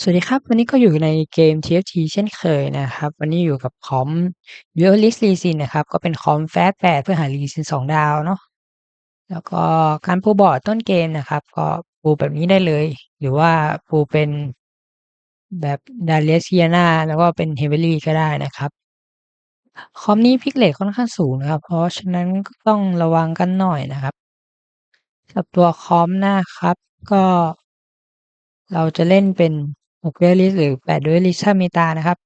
สวัสดีครับ วันนี้ก็อยู่ในเกม TFT เช่นเคยนะครับ วันนี้อยู่กับคอม Realist Resin นะครับ ก็เป็นคอม Fast 8เพื่อหา Resin 2ดาวเนาะแล้วก็การปูบอร์ดต้นเกมนะครับ ก็ปูแบบนี้ได้เลย หรือว่าปูเป็นแบบ Darius Sienna แล้วก็เป็น Heavily ก็ได้นะครับคอมนี้ Pick rate ค่อนข้างสูงนะครับ เพราะฉะนั้นก็ต้องระวังกันหน่อยนะครับสำหรับตัวคอมนะครับ ก็เราจะเล่นเป็น 6 Realist หรือ8 Realist ถ้ามีตานะครับ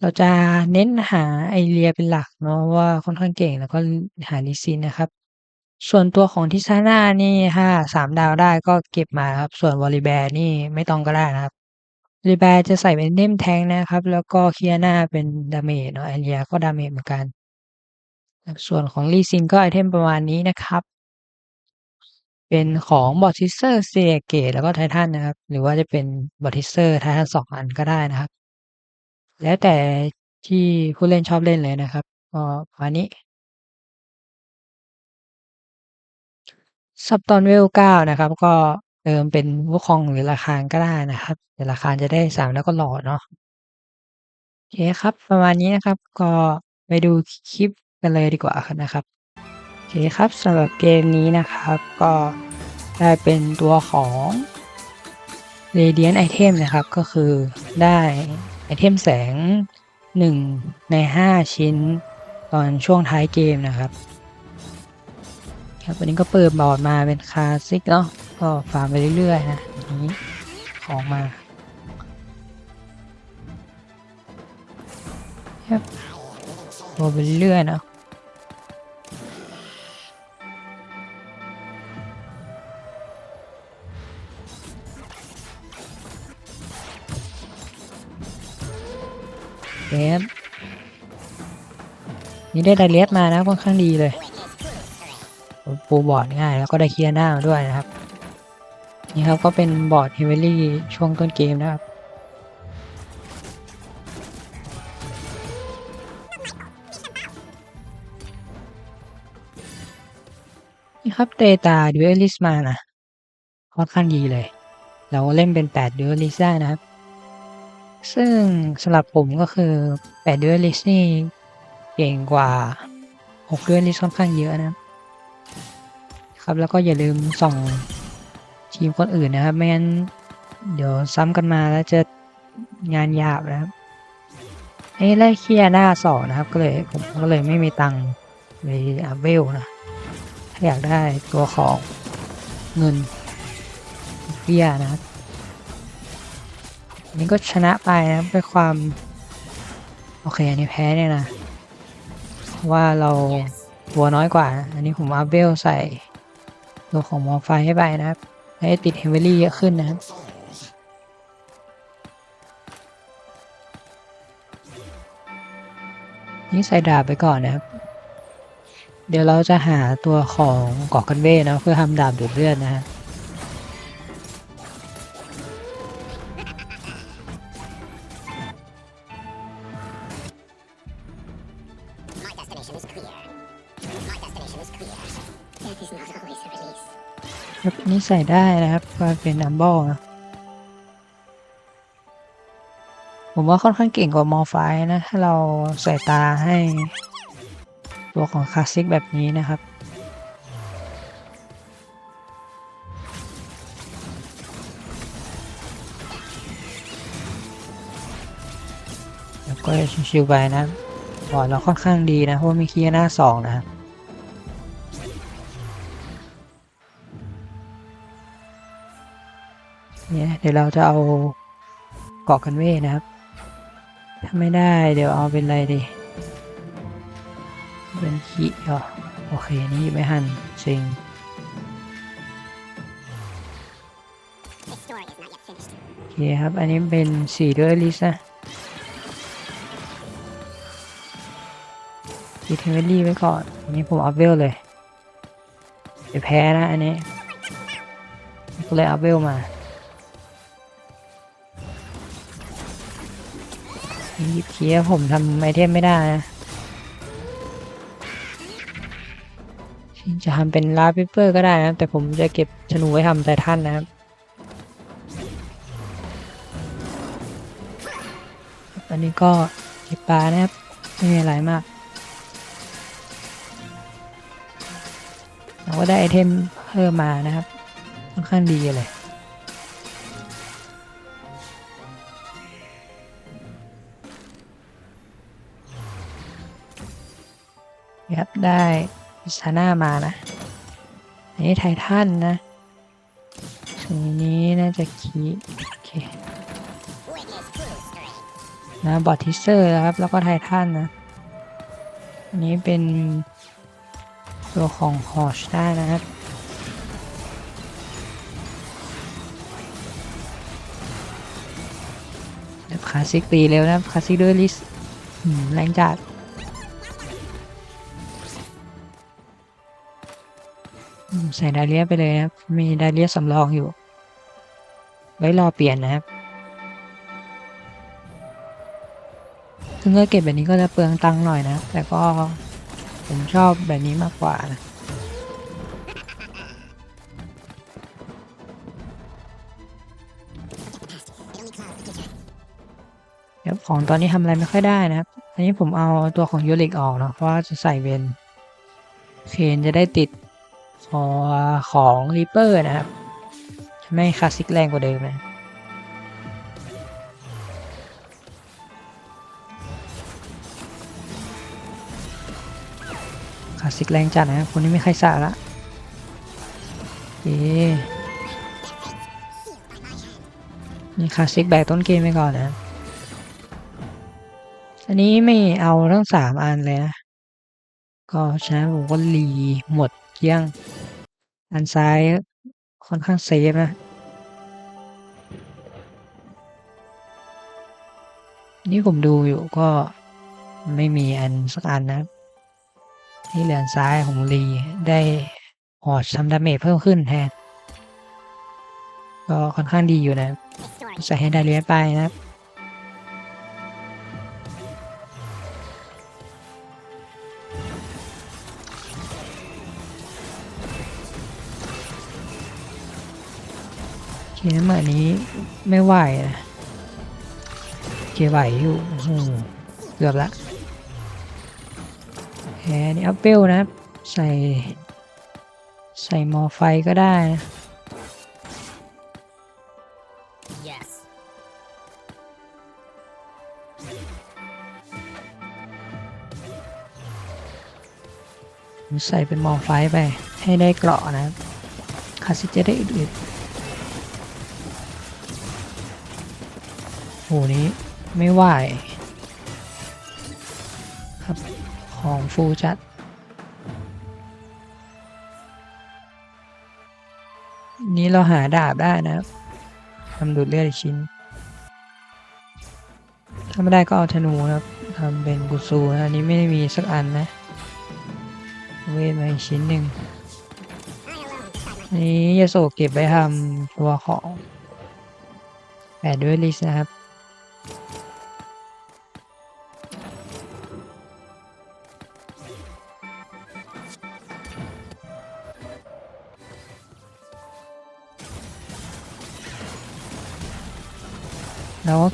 เราจะเน้นหา Area เป็นหลักเนาะว่าค่อนข้างเก่งแล้วก็หา Resin นะครับ ส่วนตัวของ Tristana นี่ถ้า3ดาวได้ก็เก็บมาครับ ส่วน Volibear นี่ไม่ต้องก็ได้นะครับ Volibear จะใส่เป็น Item Tank นะครับ แล้วก็ Qiyana เป็น Damage เนาะ Area ก็ Damage เหมือนกัน ส่วนของ Resin ก็ไอเทมประมาณนี้นะครับ เป็นของ Mortiser Steelhead Gate แล้วก็ Titan นะครับ หรือว่าจะเป็น Mortiser Titan 2อันก็ได้นะครับ แล้วแต่ที่ผู้เล่นชอบเล่นเลยนะครับก็ประมาณนี้สำหรับตอน Level 9นะครับ ก็เติมเป็น Wukong หรือราคาก็ได้นะครับแต่ราคาจะได้3แล้วก็หล่อเนาะโอเคครับ ประมาณนี้นะครับ ก็ไปดูคลิปกันเลยดีกว่านะครับ คครับสำหรับเกมนี้นะครับก็ได้เป็นตัวของ Radiant Item นะครับก็คือได้ไอเทมแสง 1 ใน 5 ชิ้นตอนช่วงท้ายเกมนะครับ ครับวันนี้ก็เปิดบอร์ดมาเป็นคลาสสิกเนาะก็ฟาร์มไปเรื่อยๆนะนี้ของมาครับโรยไปเรื่อยๆเนาะ เอฟนี่ได้ไดเลียสมานะค่อนข้างดีเลย ปูบอร์ดง่ายแล้วก็ได้เคลียร์หน้ามาด้วยนะครับ นี่ครับก็เป็นบอร์ดเฮเวลี่ช่วงต้นเกมนะครับนี่ครับเตตาดูเอลิสมานะค่อนข้างดีเลย เราเล่นเป็น8ดูเอลิสได้นะครับ ซึ่งสำหรับผมก็คือ8ดูเอลิสนี่เก่งกว่า6ดูเอลิสค่อนข้างเยอะนะครับ แล้วก็อย่าลืมส่องทีมคนอื่นนะครับ ไม่งั้นเดี๋ยวซ้ำกันมาแล้วจะงานยาบนะครับไอ้ไล่เคลียร์หน้าสองนะครับ ก็เลยผมก็เลยไม่มีตังค์เลยอัพเวลนะ ถ้าอยากได้ตัวของเงินเบี้ยนะครับ นนี้ก็ชนะไปนะครับด้วยความ โอเค อันนี้แพ้เนี่ยนะ ว่าเราตัวน้อยกว่านะอันนี้ผมอัพเวลใส่ตัวของมอไฟให้ไปนะครับ ให้ติดเฮเวลี่เยอะขึ้นนะครับนี่ใส่ดาบไปก่อนนะครับ เดี๋ยวเราจะหาตัวของกอกกันเว่นะเพื่อทำดาบดูดเลือดนะฮะ นี่ใส่ได้นะครับก็เป็นอัมบอลนะผมว่าค่อนข้างเก่งกว่ามอไฟนะ ถ้าเราใส่ตาให้ตัวของคลาสสิกแบบนี้นะครับ แล้วก็ชิวๆไปนะบอร์ดเราค่อนข้างดีนะ เพราะมีคีย์หน้าสองนะครับ เนี่ยเดี๋ยวเราจะเอาเกาะกันเวทนะครับ ถ้าไม่ได้เดี๋ยวเอาเป็นอะไรดี เป็นขีเหรอโอเคนี่ไม่หันซิงโอเคครับ อันนี้เป็นสีด้วยลิสนะสีเทเวลลี่ไว้ก่อนอันนี้ผมอัพเวลเลย เดี๋ยวแพ้นะอันนี้ ก็เลยอัพเวลมา หยิบเคียร์ผมทำไอเทมไม่ได้นะจะทำเป็นลาเปเปอร์ก็ได้นะ แต่ผมจะเก็บธนูไว้ทำไททันนะครับอันนี้ก็เก็บปลานะครับ ไม่มีอะไรมาก เราก็ได้ไอเทมเพิ่มมานะครับค่อนข้างดีเลย ได้ซาน่ามานะ อันนี้ไททันนะส่วนนี้น่าจะคีโอเคนะบอททิเซอร์ครับ แล้วก็ไททันนะ อันนี้เป็นตัวของฮอชได้นะครับคลาสสิกตีเร็วนะคลาสสิกด้วยลิสแรงจัด ใส่ดาเลียไปเลยนะครับ มีดาเลียสำรองอยู่ ไว้รอเปลี่ยนนะครับซึ่งก็เก็บแบบนี้ก็จะเปลืองตังค์หน่อยนะ แต่ก็ผมชอบแบบนี้มากกว่านะเดี๋ยวของตอนนี้ทำอะไรไม่ค่อยได้นะครับ อันนี้ผมเอาตัวของยูริกออกเนาะเพราะว่าจะใส่เป็นเคนจะได้ติด คอของรีเปอร์นะครับทำให้คลาสสิกแรงกว่าเดิมนะคลาสสิกแรงจัดนะครับคนนี้ไม่ใครสาละเอ๊นี่คลาสสิกแบกต้นเกมไปก่อนนะ อันนี้ไม่เอาทั้งสามอันเลยนะ ก็ฉะนั้ผมก็รีหมดเกี้ยง อันซ้ายค่อนข้างเซฟนะ นี่ผมดูอยู่ก็ไม่มีอันสักอันนะ ที่เหลือนซ้ายของรีได้หอดทำดาเมจเพิ่มขึ้นแทน ก็ค่อนข้างดีอยู่นะ ใส่ให้ได้เลียนไปนะครับ เคน้ำเหมือนนี้ไม่ไหวนะโอเคไหวอยู่โอ้โหเกือบละแหมนี่อัพเปลนะครับใส่ ใส่มอไฟก็ได้นะ Yes. ผมใส่เป็นมอไฟไปให้ได้เกราะนะครับคาสิจะได้อึดๆ หนี้ไม่ไหวครับของฟูจัดนี้เราหาดาบได้นะครับทำดูดเลือดอีกชิ้น ถ้าไม่ได้ก็เอาธนูครับทำเป็นกุซูนะอันนี้ไม่ได้มีสักอันนะ เวทมาอีกชิ้นหนึ่งนนี้ยาโสเก็บไว้ทำตัวของแปดด้วยลิสนะครับ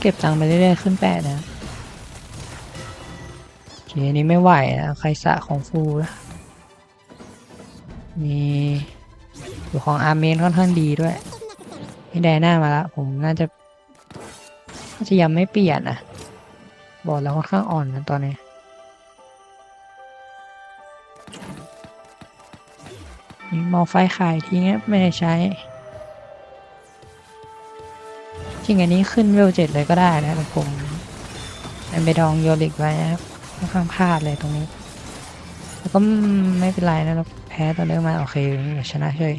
เก็บตังค์ไปเรื่อยๆขึ้นแปดนะโอเคนี้ไม่ไหวนะใครสะของฟูนะมีตัวของอาร์เมนค่อนข้างดีด้วยให้ไดหน้ามาแล้วผมน่าจะน่าจะยังไม่เปลี่ยนอะบอกแล้วค่อนข้างอ่อนนะตอนนี้นี่มอไฟขายทิ้งนะไม่ได้ใช้ ริงอันนี้ขึ้นเวลเจ็ดเลยก็ได้นะแต่ผมอันไปดองโยลิกไว้นะครับค่อนข้างพลาดเลยตรงนี้ แล้วก็ไม่เป็นไรนะเราแพ้ตอนเริ่มมาโอเคเดี๋ยวชนะเฉย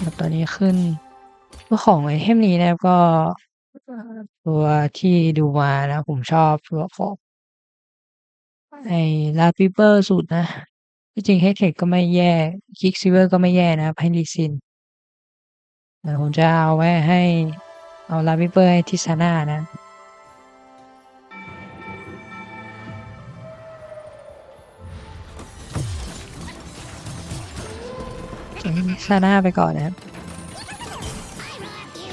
แล้วตอนนี้ขึ้นตัวของไอเทมนี้นะครับก็ตัวที่ดูมานะผมชอบตัวของไอลาปิเปอร์สุดนะ ที่จริงเฮดเทคก็ไม่แย่คิกซิเวอร์ก็ไม่แย่นะครับ ให้ลิซินแต่ผมจะเอาไว้ให้ เอาลาปิเปอร์ให้ทิซาน่านะซาน่าไปก่อนนะครับ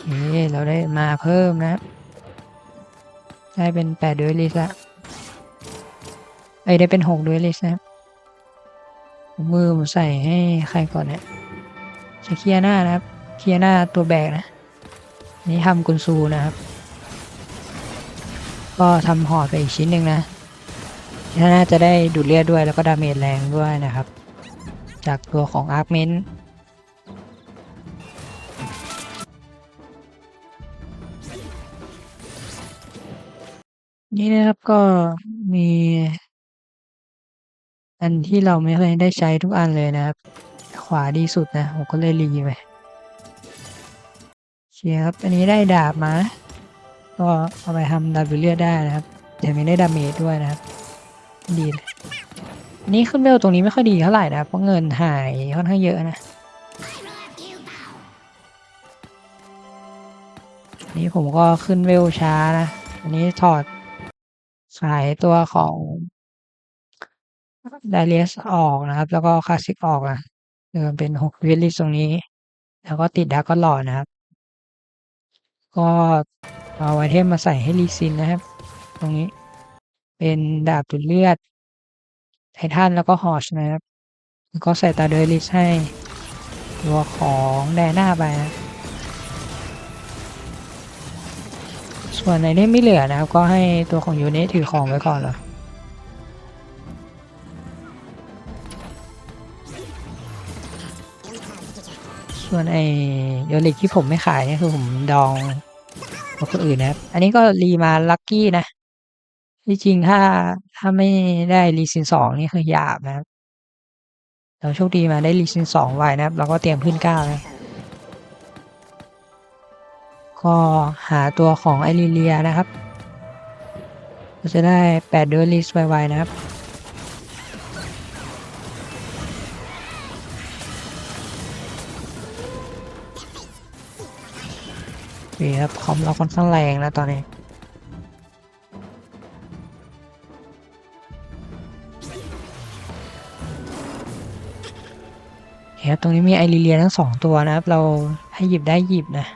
นี่เราได้มาเพิ่มนะได้เป็นแปดด้วยลิสละเอ้ยได้เป็นหกด้วยลิสนะครับ มือผมใส่ให้ใครก่อนเนี่ยเคียร์หน้านะครับ เคียร์หน้าตัวแบกนะนนี้ทำกุนซูนะครับ ก็ทำหอดไปอีกชิ้นหนึ่งนะน่าจะได้ดูดเลือดด้วยแล้วก็ดาเมจแรงด้วยนะครับ จากตัวของอาร์คเมนนี่นะครับก็มี อันที่เราไม่เคยได้ใช้ทุกอันเลยนะครับ ขวาดีสุดนะ ผมก็เลยรีไปโอเคครับ อันนี้ได้ดาบมา ก็เอาไปทำดาบดูดเลือดได้นะครับแต่ไม่ได้ดาเมจด้วยนะครับ ดีเลยอันนี้ขึ้นเวลตรงนี้ไม่ค่อยดีเท่าไหร่นะเพราะเงินหายค่อนข้างเยอะนะนนี้ผมก็ขึ้นเวลช้านะ อันนี้ถอดขายตัวของ ดเลียสออกนะครับ แล้วก็คลาสสิกออกนะเดิมเป็นหกวิลลิสตรงนี้ แล้วก็ติดดาร์ก็หลอดนะครับ ก็เอาไอเทมมาใส่ให้ลีซินนะครับ ตรงนี้เป็นดาบดูดเลือดไททันแล้วก็ฮอชนะครับแล้วก็ใส่ตาเดลิสให้ตัวของแดน่าไปนะส่วนในนี้ไม่เหลือนะครับ ก็ให้ตัวของยูนิถือของไว้ก่อนเหรอ ส่วนไอโยลิกที่ผมไม่ขายเนี่ยคือผมดองกับคนอื่นนะครับ อันนี้ก็รีมาลัคกี้นะ ที่จริงถ้าถ้าไม่ได้รีซินสองนี่คือหยาบนะครับเราโชคดีมาได้รีซินสองไว้นะครับ เราก็เตรียมขึ้นเก้านะก็หาตัวของไอริเลียนะครับ เราจะได้แปดเดอลิสไวๆนะครับ นี่ครับคอมเราค่อนข้างแรงนะตอนนี้เฮ้ยตรงนี้มีไอริเลียทั้งสองตัวนะครับ เราให้หยิบได้หยิบนะ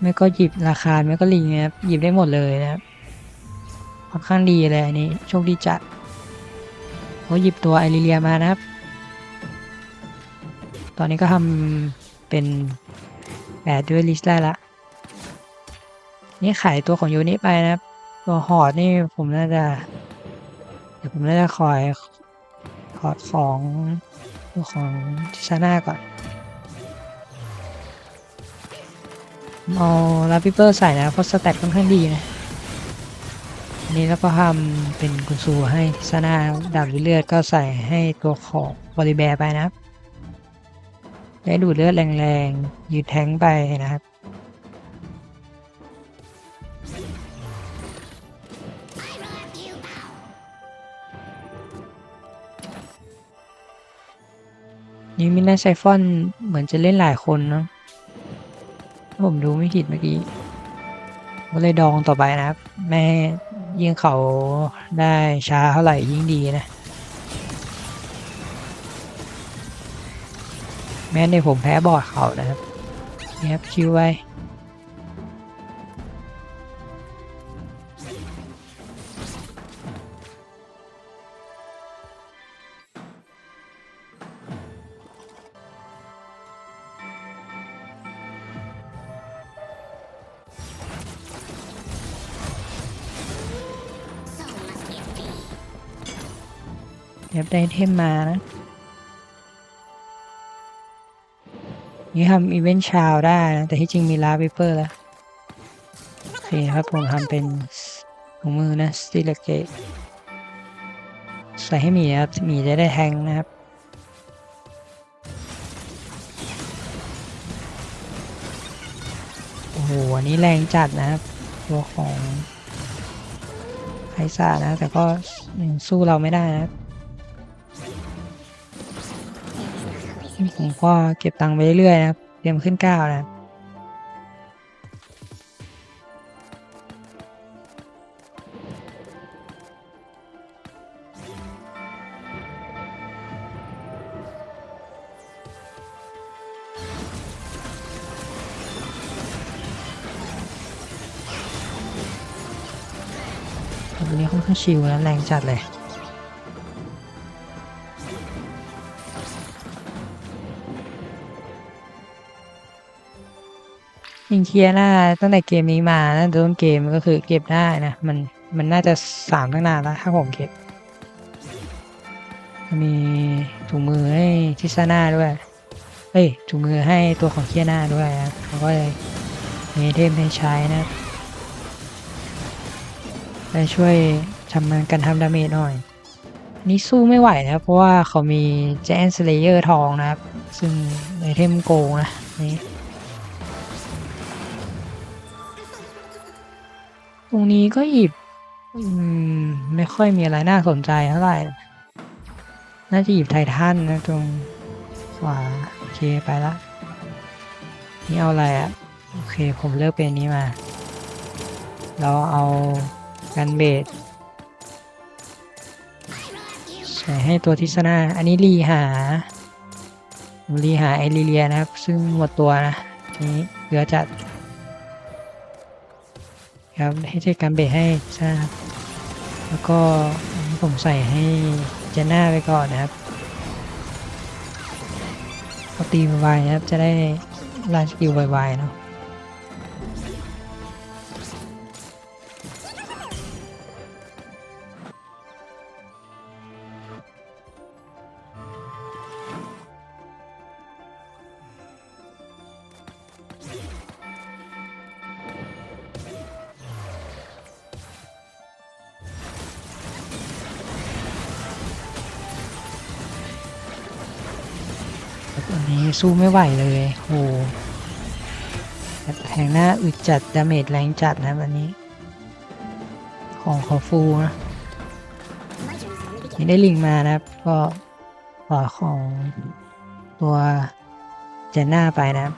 ไม่ก็หยิบราคาไม่ก็ลิงนะครับ หยิบได้หมดเลยนะครับค่อนข้างดีเลยอันนี้โชคดีจัดเขาหยิบตัวไอริเลียมานะครับ ตอนนี้ก็ทำเป็นแปดด้วยลิสต์ได้ละ นี่ขายตัวของยูนิไปนะตัวหอดนี่ผมน่าจะเดี๋ยวผมน่าจะคอยหอดของตัวของทิชาน่าก่อนเอาลาปิเปอร์ใส่นะเพราะสแตทค่อนข้างดีนะอันนี้แล้วก็ทำเป็นกุนซูให้ทิชาน่าดาบเลือดก็ใส่ให้ตัวของบริแบร์ไปนะครับได้ดูดเลือดแรงๆยืดแทงไปนะครับ นี่มิน่าไซฟอนเหมือนจะเล่นหลายคนเนาะถ้าผมดูไม่ผิดเมื่อกี้ก็เลยดองต่อไปนะครับ แม่ยิ่งเขาได้ช้าเท่าไหร่ยิ่งดีนะ แม้ในผมแพ้บอดเขานะครับนี่ครับคิวไว้ เดี๋ยวได้เทมมานะ นี่ทำอีเวนต์ชาวได้นะ แต่ที่จริงมีลาเปเปอร์แล้วโอเคครับผมทำเป็นถุงมือนะสติลเกตใส่ให้หมีครับหมีจะได้แทงนะครับโอ้โหอันนี้แรงจัดนะครับ ตัวของไคซ่านะ แต่ก็ยังสู้เราไม่ได้นะครับ ผมก็เก็บตังค์ไปเรื่อยๆนะครับ เตรียมขึ้นเก้านะครับวันนี้ค่อนข้างชิล้วแรงจัดเลย ยิงเคลียร์หน้าตั้งแต่เกมนี้มาตั้งแต่ต้นเกมก็คือเก็บได้นะ มันมันน่าจะสามตั้งนานแล้วถ้าผมเก็บ มีถุงมือให้ทิซาน่าด้วยเอ้ยถุงมือให้ตัวของเคียน่าด้วยนะเขาก็เลยมีเทมให้ใช้นะไปช่วยทำมันกันทำดาเมจหน่อย นี่สู้ไม่ไหวนะเพราะว่าเขามีแจนสเลเยอร์ทองนะครับ ซึ่งไอเทมโกงนะนี่ ตรงนี้ก็หยิบ อืม ไม่ค่อยมีอะไรน่าสนใจเท่าไหร่ น่าจะหยิบไททันนะตรงขวาโอเคไปละ นี่เอาอะไรอะโอเค ผมเลือกเป็นนี้มา เราเอากันเบสใส่ให้ตัวทิศนาอันนี้รีหารีหาไอริเลียนะครับ ซึ่งหมดตัวนะนี้เหลือจัด ครับให้ใช้การเบรกให้ทราบแล้วก็ผมใส่ให้เจน่าไปก่อนนะครับเอาตีไวๆนะครับจะได้ลานสกิลไวๆเนาะ สู้ไม่ไหวเลยโหแทงหน้าอึดจัด ดาเมจแรงจัดนะครันนี้ ของขอฟูนะนี่ได้ลิงมานะครับ ก็ต่อยของตัวเจนน่าไปนะครับ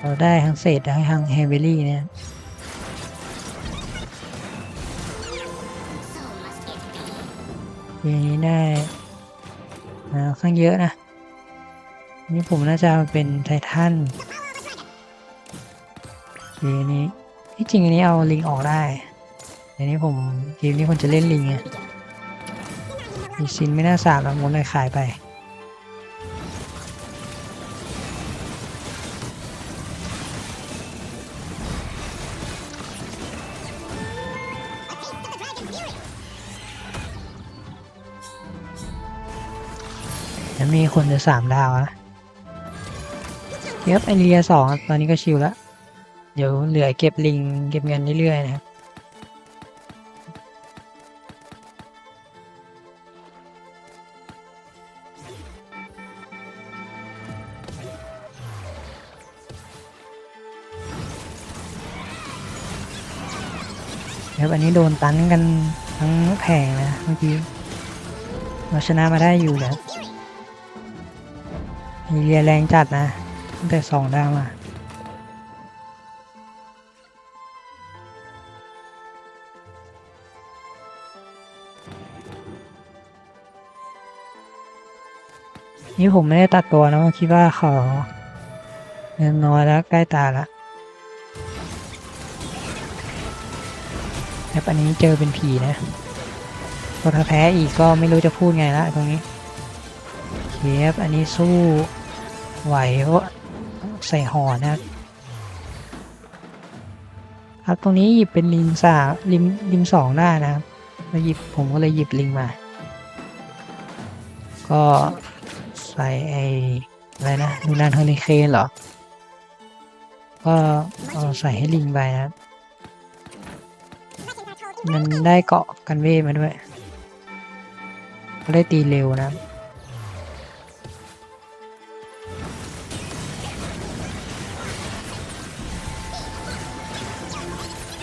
เราได้ทั้งเศษได้ทั้งเฮเวอรี่เนี่ย So must it be. ทีนี้ได้ค่อนข้างเยอะนะ นี่ผมน่าจะเป็นไททันทีนี้ที่จริงอันนี้เอาลิงออกได้แต่นี้ผมเกมนี้ผมจะเล่นลิงไงมีซินไม่น่าสาบแล้วมดเลยขายไปแล้วมีคนจะสามดาวนะ เก็บไอเรียสองตอนนี้ก็ชิวแล้ว เดี๋ยวเหลือเก็บลิงเก็บเงินเรื่อยๆนะครับครับอันนี้โดนตันกันทั้งแผงนะเมื่อกี้เราชนะมาได้อยู่นะมีเรียแรงจัดนะ แต่สองดาวมานี่ผมไม่ได้ตัดตัวนะคิดว่าขอเงินน้อยแล้วใกล้ตาละครับอันนี้เจอเป็นผีนะพอถ้าแพ้อีกก็ไม่รู้จะพูดไงละตรงนี้เคฟอันนี้สู้ไหวเพราะ ใส่ห่อนะครับครับตรงนี้หยิบเป็นลิงสามลิงลิงสองได้นะครับแล้วหยิบผมก็เลยหยิบลิงมา ก็ใส่ไอ้อะไรนะดูนานเฮอริเคนเหรอ ก็เอาใส่ให้ลิงไปนะครับมันได้เกาะกันเวทมาด้วยก็ได้ตีเร็วนะ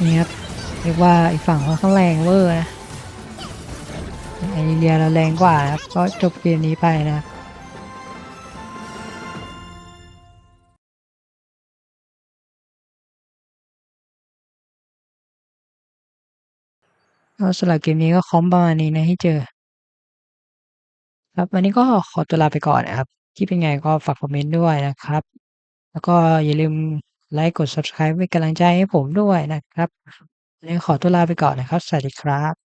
นี่ครับเรียกว่าอีกฝั่งเขาข้างแรงเวอร์นะไอเรียเราแรงกว่าครับก็จบเกมนี้ไปนะครับก็สำหรับเกมนี้ก็คอมประมาณนี้นะที่เจอ ครับวันนี้ก็ขอตัวลาไปก่อนนะครับ ที่เป็นไงก็ฝากคอมเมนต์ด้วยนะครับ แล้วก็อย่าลืม ไลค์กด subscribe เป็นกำลังใจให้ผมด้วยนะครับวันนี้ขอตัวลาไปก่อนนะครับ สวัสดีครับ